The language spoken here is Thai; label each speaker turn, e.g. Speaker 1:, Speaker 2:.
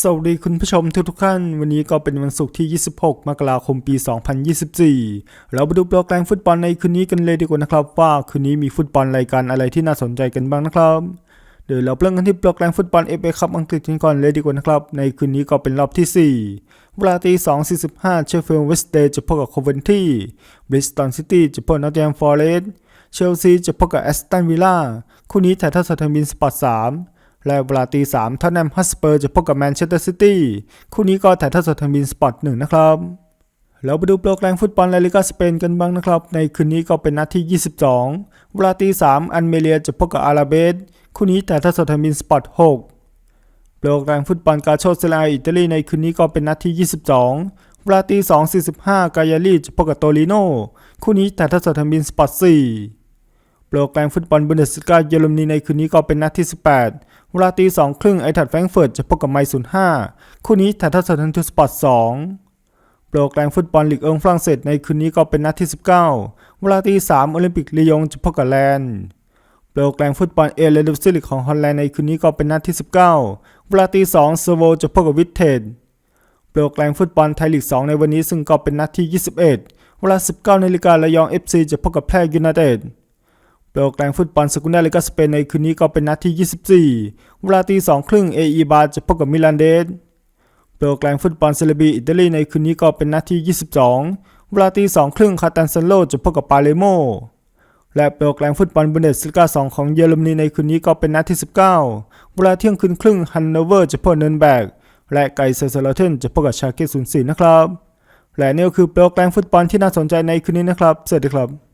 Speaker 1: สวัสดีคุณผู้ชมทุกทุกท่าน วันนี้ก็เป็นวันศุกร์ที่ 26 มกราคม ปี 2024 เราไปดูโปรแกรมฟุตบอลในคืนนี้กันเลยดีกว่านะครับ ว่าคืนนี้มีฟุตบอลรายการอะไรที่น่าสนใจกันบ้างนะครับ เดี๋ยวเราเริ่มกันที่โปรแกรมฟุตบอล FA คัพอังกฤษกันก่อนเลยดีกว่านะครับ ในคืนนี้ก็เป็นรอบที่ 4 เวลาตี 2.45 เชฟฟิลด์เวสต์เดย์จะพบกับโคเวนที่บริสตันซิตี้จะพบกับนอตติงแฮมฟอร์เรสต์เชลซีจะพบกับแอสตันวิลล่าคู่นี้ถ่ายทอดสดทางบินสปอร์ต3 และเวลาตีสามท็อตแนมฮัสเปอร์จะพบกับแมนเชสเตอร์ซิตี้คู่นี้ก็ถ่ายทอดสดทางบินสปอร์ตหนึ่งนะครับแล้วไปดูโปรแกรมฟุตบอลลาลิกาสเปนกันบ้างนะครับ ในคืนนี้ก็เป็นนัดที่ 22 เวลาตีสามอันเมเลียจะพบกับอาราเบสคู่นี้ถ่ายทอดสดทางบินสปอร์ต6โปรแกรมฟุตบอลกาโชเซลาอิตาลีในคืนนี้ก็เป็นนัดที่ 22 เวลาตี2.45กายาลีจะพบกับโตลิโนคู่นี้ถ่ายทอดสดทางบินสปอร์ต4 โปรแกรมฟุตบอลบุนเดสกาเยอรมนีในคืนนี้ก็เป็นนัดที่ 18 เวลาตีสองครึ่งไอทัดแฟรงเฟิร์ตจะพบกับไมศูนย์ห้าคู่นี้ถ่ายทอดสดทางทูสปอร์ตสองโปรแกรมฟุตบอลลีกเอิงฝรั่งเศสในคืนนี้ก็เป็นนัดที่ 19 เวลาตีสามโอลิมปิกลียงจะพบกับแลนด์โปรแกรมฟุตบอลเอเลนซิลิกของฮอลแลนด์ในคืนนี้ก็เป็นนัดที่ 19 เวลาตีสองเซโวจะพบกับวิทเทนโปรแกรมฟุตบอลไทยลีก 2 ในวันนี้ซึ่งก็เป็นนัดที่ 21 เวลา 19นาฬิการะยอง FC จะพบกับแพร่ยูไนเต็ด โปรแกรมฟุตบอลสกุนเดลิกาสเปนในคืนนี้ก็เป็นนัดที่ 24 เวลาตีสองครึ่งเออีบาจะพบกับมิลานเดสโปรแกรมฟุตบอลเซเลบีอิตาลีในคืนนี้ก็เป็นนัดที่ 22 เวลาตีสองครึ่งคาตันซันโลจะพบกับปาเลโม และโปรแกรมฟุตบอลบุนเดสลิกา2ของเยอรมนีในคืนนี้ก็เป็นนัดที่ 19 เวลาเที่ยงคืนครึ่งฮันโนเวอร์จะพบเนินแบก และไกเซอร์เซอร์เทนจะพบกับชาเกตศูนย์สี่นะครับ และนี่ก็คือโปรแกรมฟุตบอลที่น่าสนใจในคืนนี้นะครับ สวัสดีครับ